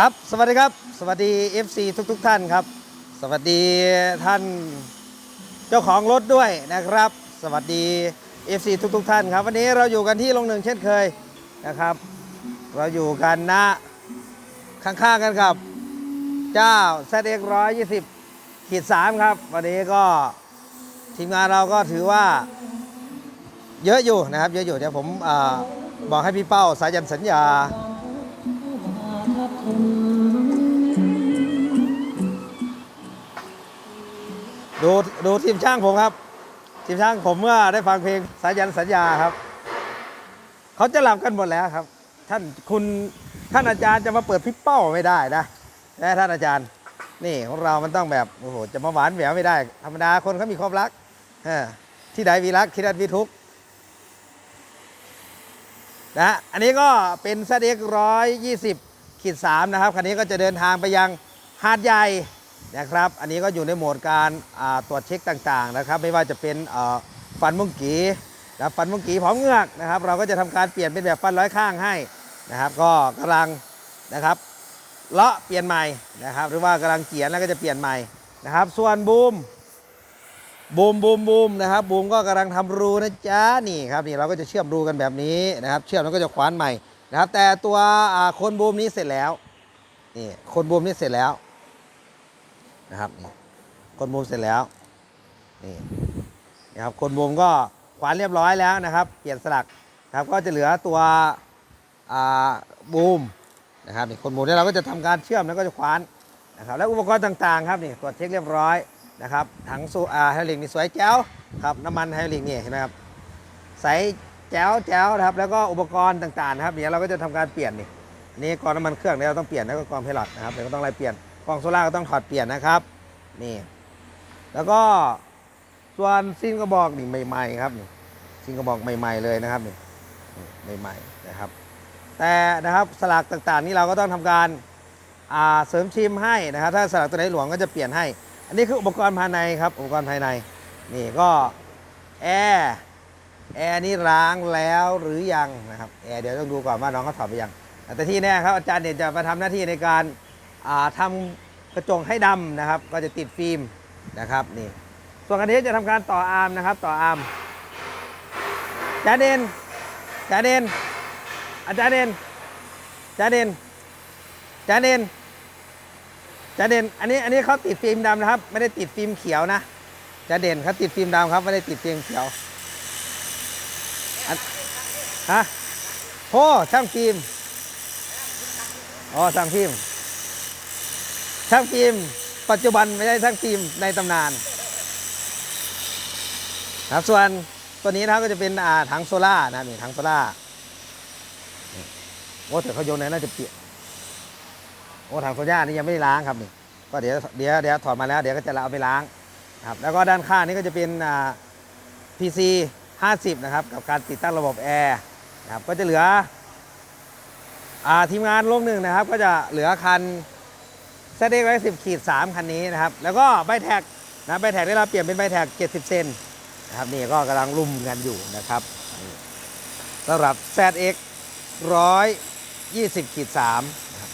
ครับ สวัสดีครับ สวัสดี FC ทุกทท่านครับ สวัสดีท่านเจ้าของรถด้วยนะครับ สวัสดี FC ทุกทท่านครับ วันนี้เราอยู่กันที่ลงหนึ่งเช่นเคยนะครับ เราอยู่กันนะข้างๆกันกับ เจ้า ZX 120ขีด3ครับ วันนี้ก็ทีมงานเราก็ถือว่าเยอะอยู่นะครับ เยอะอยู่เดี๋ยวผมอบอกให้พี่เป้าสายันสัญญา ดูดูทีมช่างผมครับ ทีมช่างผมเมื่อได้ฟังเพลงสายันสัญญาครับ เขาจะหลับกันหมดแล้วครับ ท่านคุณท่านอาจารย์จะมาเปิดพี่เป้าไม่ได้นะนะท่านอาจารย์ นี่ของเรามันต้องแบบโอ้โหจะมาหวานแหววไม่ได้ ธรรมดาคนเขามีความรักอที่ใดมีรักที่นั่นมีทุกนะอันนี้ก็เป็นซเด็กร้อยยี่สิบขีดสามนะครับคันนี้ก็จะเดินทางไปยังหาดใหญ่ นะครับ อันนี้ก็อยู่ในโหมดการตรวจเช็คต่างๆนะครับ ไม่ว่าจะเป็นฟันมุ้งกีนะฟันมุ้งกีพร้อมเงือกนะครับ เราก็จะทำการเปลี่ยนเป็นแบบฟันร้อยข้างให้นะครับ ก็กำลังนะครับเลาะเปลี่ยนใหม่นะครับ หรือว่ากำลังเกียนแล้วก็จะเปลี่ยนใหม่นะครับ ส่วนบูมบูมบูมบูมนะครับบูมก็กำลังทำรูนะจ๊ะนี่ครับนี่เราก็จะเชื่อมรูกันแบบนี้นะครับ เชื่อมแล้วก็จะคว้านใหม่นะครับ แต่ตัวคนบูมนี้เสร็จแล้วนี่คนบูมนี้เสร็จแล้ว นะครับนี่คนมุมเสร็จแล้วนี่นะครับคนมุมก็ขวานเรียบร้อยแล้วนะครับ เปลี่ยนสลักนะครับก็จะเหลือตัวบูมนะครับนี่คนมุมเนี่ยเราก็จะทำการเชื่อมแล้วก็จะขวานนะครับแล้วอุปกรณ์ต่างๆครับนี่ตรวจเช็คเรียบร้อยนะครับถังสูอ่าไฮรอลิกนี่สวยแจ๋วครับน้ำมันไฮรอลิกนี่เห็นไหมครับใสแจ๋วแจ๋วนะครับแล้วก็อุปกรณ์ต่างๆครับเดี๋ยวเราก็จะทำการเปลี่ยนนี่นี่กรองน้ำมันเครื่องเนี่ยเราต้องเปลี่ยนแล้วก็กรองเพลอตนะครับเดี๋ยวก็ต้องไล่เปลี่ยน กล่องโซล่าก็ต้องถอดเปลี่ยนนะครับนี่แล้วก็ส่วนซินกระบอกนี่ใหม่ๆครับนี่ซินกระบอกใหม่ ๆเลยนะครับนี่ใหม่ๆนะครับ แต่นะครับสลักต่างๆ นี่เราก็ต้องทำการเสริมชิมให้นะครับ ถ้าสลักตัวไหนหลวงก็จะเปลี่ยนให้ อันนี้คืออุปกรณ์ภายในครับ อุปกรณ์ภายในนี่ก็แอร์แอร์นี่ล้างแล้วหรือยังนะครับแอร์เดี๋ยวต้องดูก่อนว่าน้องเขาถอดไปยังแต่ที่แน่ครับอาจารย์เด่นจะมาทำหน้าที่ในการ ทำกระจกให้ดำนะครับ ก็จะติดฟิล์มนะครับนี่ส่วนอันนี้จะทำการต่ออาร์มนะครับต่ออาร์มจาเดนจาเดนอาจารย์เดนจาเดนจาเดนจาเดนอันนี้อันนี้เขาติดฟิล์มดำนะครับ ไม่ได้ติดฟิล์มเขียวนะจาเดนเขาติดฟิล์มดำครับไม่ได้ติดฟิล์มเขียวฮะโอ้ช่างฟิล์มอ๋อช่างฟิล์ม ช่างฟิล์มปัจจุบันไม่ใช่ช่างฟิล์มในตำนานนะครับส่วนตัวนี้นะครับก็จะเป็นอ่าถังโซล่านะครับนี่ถังโซล่าโอ้แต่เขาโยนไหนน่าจะเปียกโอ้ถังโซล่านี่ยังไม่ได้ล้างครับนี่ก็เดี๋ยวเดี๋ยวเดี๋ยวถอดมาแล้วเดี๋ยวก็จะเอาไปล้างครับแล้วก็ด้านข้างนี้ก็จะเป็นอ่า PC 50 นะครับ กับการติดตั้งระบบแอร์นะครับก็จะเหลืออทีมงานลงหนึ่งนะครับ ก็จะเหลือคัน เซตเอ็กไว้สิบขีดสามคันนี้นะครับ แล้วก็ใบแท็กนะใบแท็กที่เราเปลี่ยนเป็นใบแท็ก70เซนนะครับนี่ก็กำลังรุ่มกันอยู่นะครับสำหรับ ZX 120ขีด3นะครับ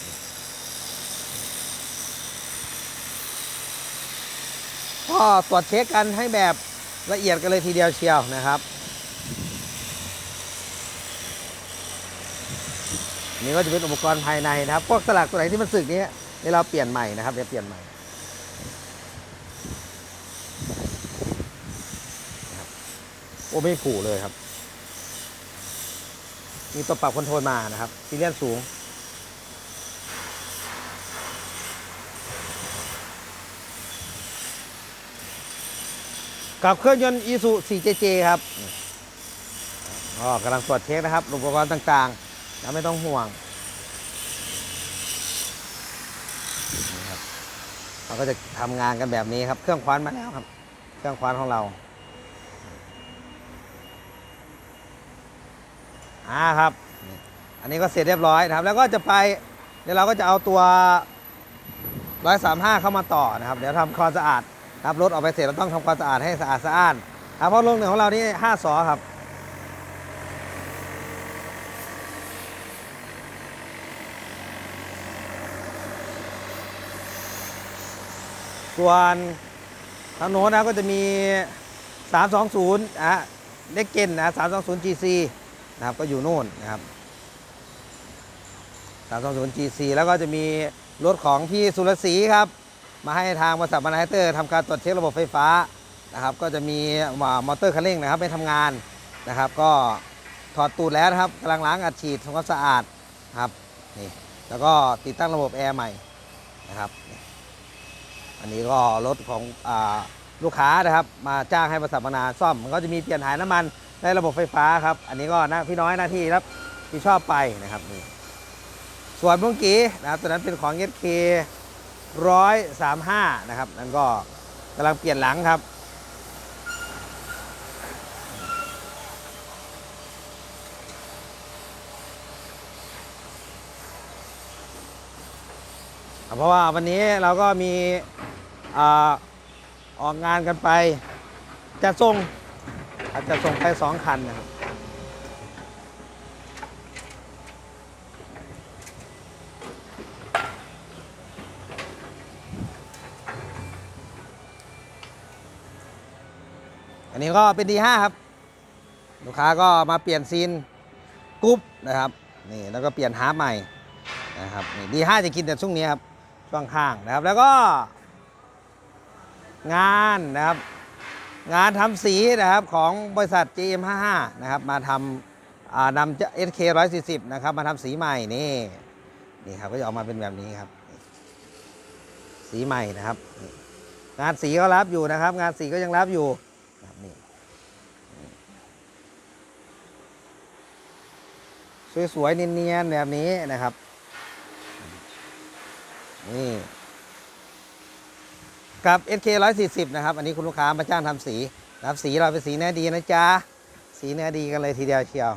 ก็ตรวจเช็คกันให้แบบละเอียดกันเลยทีเดียวเชียวนะครับนี่ก็จะเป็นอุปกรณ์ภายในนะครับ พวกสลักตัวไหนที่มันสึกนี้ เดี๋ยวเราเปลี่ยนใหม่นะครับเดี๋ยวเปลี่ยนใหม่ครับโอ้ไม่ผูเลยครับ มีตัวปรับคอนโทรลมานะครับซีเรียนสูง กับเครื่องยนต์อีซู 4JJ ครับอ๋อกำลังตรวจเช็คนะครับ อุปกรณ์ต่างๆนะไม่ต้องห่วง นี่ครับเรา ก็จะทำงานกันแบบนี้ครับ เครื่องคว้านมาแล้วครับ เครื่องคว้านของเราอ่าครับ อันนี้ก็เสร็จเรียบร้อยนะครับ แล้วก็จะไปเดี๋ยวเราก็จะเอาตัว 135 เข้ามาต่อนะครับ เดี๋ยวทำความสะอาดครับรถออกไปเสร็จเราต้องทำความสะอาดให้สะอาดสะอ้านครับเพราะลงหนึ่งของเรานี่5สอครับ ส่วนทางโน้นนะก็จะมี 320นะเล็กเกนนะ320 GC นะครับก็อยู่โน่นนะครับ320 GC แล้วก็จะมีรถของพี่สุรศรีครับ มาให้ทางบริษัทบรรณาเตอร์ทำการตรวจเช็คระบบไฟฟ้านะครับ ก็จะมีมอเตอร์คันเร่งนะครับไม่ทำงานนะครับ ก็ถอดตูดแล้วนะครับกำลังล้างอัดฉีดทำความสะอาดครับนี่แล้วก็ติดตั้งระบบแอร์ใหม่นะครับนี อันนี้ก็รถของอลูกค้านะครับ มาจ้างให้บริษัทบรรณาซ่อม มันก็จะมีเปลี่ยนถ่ายน้ำมันในระบบไฟฟ้าครับ อันนี้ก็หน้าพี่น้อยหน้าที่รับที่ชอบไปนะครับนี่ส่วนเมื่อกี้นะครับตัวนั้นเป็นของ SK ร้อยสามห้านะครับ นั่นก็กำลังเปลี่ยนหลังครับเพราะว่าวันนี้เราก็มี ออกงานกันไป จะส่งอาจจะส่งไปสองคันนะครับอันนี้ก็เป็น D5 ครับ ลูกค้าก็มาเปลี่ยนซีนกรุ๊ปนะครับนี่แล้วก็เปลี่ยนฮาร์ปใหม่นะครับนี่ D5 จะกินแต่ช่วงนี้ครับช่วงข้างนะครับแล้วก็ งานนะครับ งานทำสีนะครับของบริษัท GM55 นะครับมาทำอ่านำ SK 140นะครับมาทำสีใหม่นี่นี่ครับก็จะออกมาเป็นแบบนี้ครับ สีใหม่นะครับ งานสีก็รับอยู่นะครับ งานสีก็ยังรับอยู่ครับนี่สวยๆเนียนๆแบบนี้นะครับนี่ กับ SK 140 นะครับ อันนี้คุณลูกค้ามาจ้างทำสีนะครับสีเราเป็นสีเนื้อดีนะจ๊ะ สีเนื้อดีกันเลยทีเดียวเชียว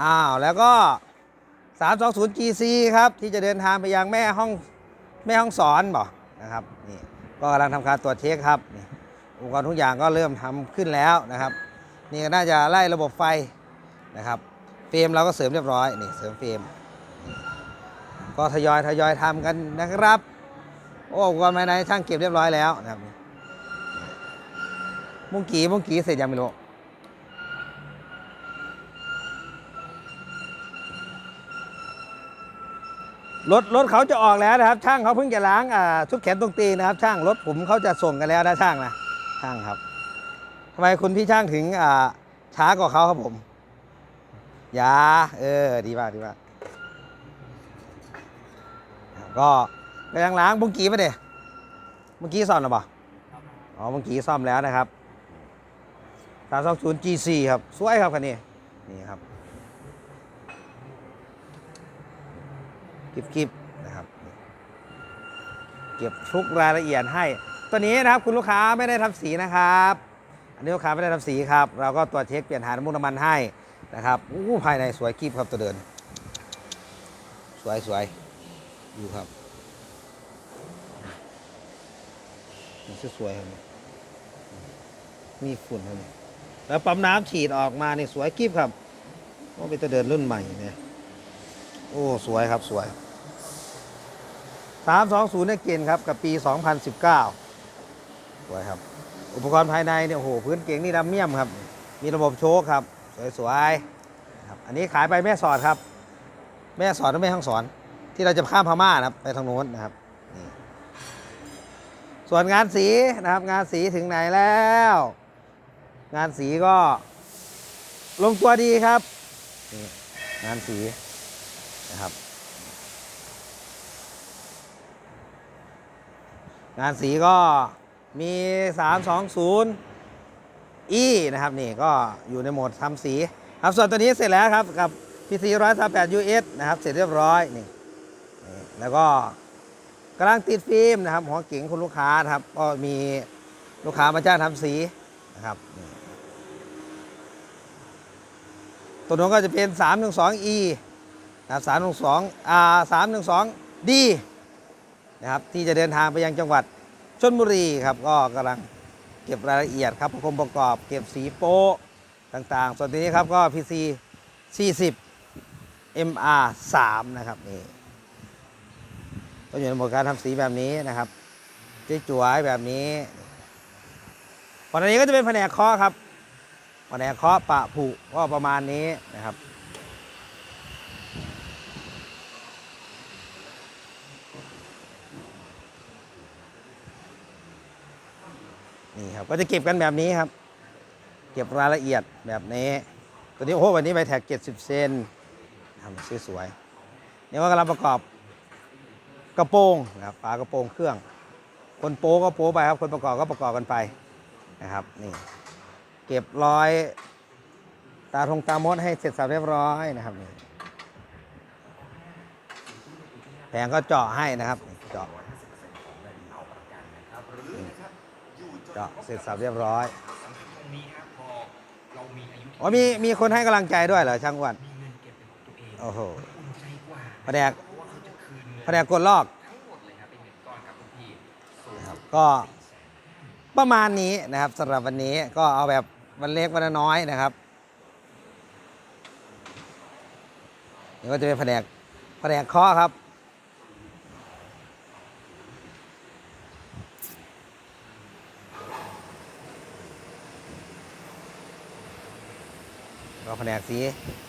อ้าว แล้วก็ 320 GC ครับ ที่จะเดินทางไปยังแม่ห้องแม่ห้องสอนบ่นะครับนี่ก็กำลังทำการตรวจเช็คครับอุปกรณ์ทุกอย่างก็เริ่มทำขึ้นแล้วนะครับ นี่ก็น่าจะไล่ระบบไฟนะครับเฟรมเราก็เสริมเรียบร้อยนี่เสริมเฟรมก็ทยอยทยอยทำกันนะครับ โอ้อุปกรณ์ภายในช่างเก็บเรียบร้อยแล้วนะครับมุ้งกีมุ้งกีเสร็จยังไม่รู้รถรถเขาจะออกแล้วนะครับ ช่างเขาเพิ่งจะล้างอ่าชุดแขนตรงตีนะครับ ช่างรถผมเขาจะส่งกันแล้วนะช่างนะช่างครับทำไมคุณพี่ช่างถึงอ่าช้ากว่าเขาครับผมอย่าเออดีมากดีมากก็ กำลังล้างบุ้งกีมาเดเมื่อกี้ซ่อมหรือเปล่าอ๋อเมื่อกี้ซ่อมแล้วนะครับตาซอกศูนย์ G4 ครับ สวยครับคันนี้ นี่ครับกิบกิบนะครับ เก็บทุกรายละเอียดให้ ตัวนี้นะครับคุณลูกค้าไม่ได้ทำสีนะครับ อันนี้ลูกค้าไม่ได้ทำสีครับ เราก็ตรวจเช็คเปลี่ยนถ่านน้ำมันน้ำมันให้นะครับอู้ภายในสวยกิบครับตัวเดิน สวยสวยอยู่ครับ สวยๆครับมีฝุ่นครับแล้วปั๊มน้ำฉีดออกมาเนี่สวยกิ๊บครับว่าเป็นตัวเดินรุ่นใหม่เนี่ยโอ้สวยครับสวยสามสองศูนย์เนี่ยเกณฑ์ครับกับปี 2019 สวยครับ อุปกรณ์ภายในเนี่ยโอ้โหพื้นเก่งนี่ดำเมี่ยมครับ มีระบบโชคครับ สวยๆครับอันนี้ขายไปแม่สอดครับ แม่สอดและแม่ห้องสอน ที่เราจะข้ามพม่านะครับไปทางโน้นนะครับ ส่วนงานสีนะครับ งานสีถึงไหนแล้ว งานสีก็ ลงตัวดีครับ งานสีนะครับ งานสีก็มี 320 e นะครับนี่ก็อยู่ในโหมดทำสี ครับส่วนตัวนี้เสร็จแล้วครับกับ PC 138 US นะครับ เสร็จเรียบร้อยนี่นี่แล้วก็ กำลังติดฟิล์มนะครับหัวเก๋งคุณลูกค้านะครับ ก็มีลูกค้ามาจ้างทำสีนะครับตัวนู้นก็จะเป็น 312e นะครับ312 r 312 d นะครับที่จะเดินทางไปยังจังหวัดชลบุรีครับก็กำลังเก็บรายละเอียดครับประกอบประกอบเก็บสีโป๊ต่างๆ ส่วนตัวนี้ครับก็ PC 40 MR 3นะครับนี่ ก็อยู่ในหมดการทำสีแบบนี้นะครับจ๋วยแบบนี้ฝั่งนี้ก็จะเป็นแผนกเคาะครับแผนกเคาะปะผุก็ประมาณนี้นะครับนี่ครับก็จะเก็บกันแบบนี้ครับ เก็บรายละเอียดแบบนี้ตัวนี้โอ้โหวันนี้ใบแท็ก70เซนทำสวยๆนี่ก็กำลังประกอบ กระโปรงนะครับฝากระโปรงเครื่อง คนโป๊ก็โป๊ไปครับคนประกอบก็ประกอบกันไปนะครับนี่เก็บรอยตาทงตามดให้เสร็จสับเรียบร้อยนะครับนี่แผงก็เจาะให้นะครับเจาะเจาะเสร็จสับเรียบร้อยตรงนี้ครับพอเรามีอายุอ๋อมีมีคนให้กำลังใจด้วยเหรอช่างวันมีเงินเก็บเป็นของตัวเองโอ้โหอุ่นใจกว่าแผนก แผนกกดลอกทั้งหมดเลยครับเป็นเงินก้อนครับคุณพี่สูงนะครับก็ประมาณนี้นะครับสำหรับวันนี้ก็เอาแบบวันเล็กวันน้อยนะครับนี่ก็จะเป็นแผนกแผนกเคาะครับ ก็แผนกสี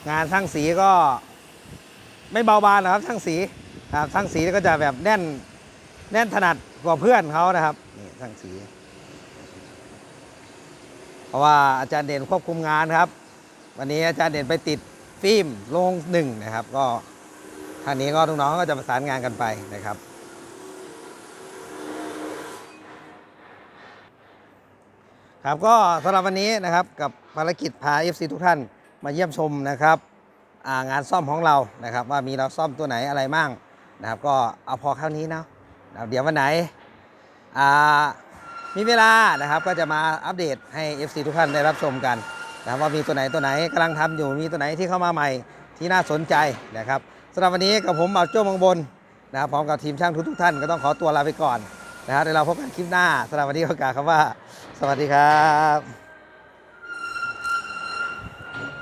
งานช่างสีก็ไม่เบาบางนะครับช่างสีนะ ครับช่างสีก็จะแบบแน่นแน่นถนัดกว่าเพื่อนเขานะครับนี่ช่างสี เพราะว่าอาจารย์เด่นควบคุมงานครับ วันนี้อาจารย์เด่นไปติดฟิล์มลงหนึ่งนะครับ ก็ทางนี้ก็น้องๆก็จะประสานงานกันไปนะครับครับก็สำหรับวันนี้นะครับกับภารกิจพา FC ทุกท่านมาเยี่ยมชมนะครับางานซ่อมของเรานะครับ ว่ามีเราซ่อมตัวไหนอะไรมั่ง นะครับก็เอาพอเท่านี้เนาะเดี๋ยววันไหนมีเวลานะครับก็จะมาอัปเดตให้ FC ทุกท่านได้รับชมกันนะครับว่ามีตัวไหนตัวไหนกำลังทำอยู่มีตัวไหนที่เข้ามาใหม่ที่น่าสนใจนะครับสำหรับวันนี้กับผมบ่าวโจ้มังบนนะครับพร้อมกับทีมช่างทุกทุกท่านก็ต้องขอตัวลาไปก่อนนะครับเดี๋ยวเราพบกันคลิปหน้าสำหรับวันนี้ก็กล่าวคำว่า สวัสดีครับ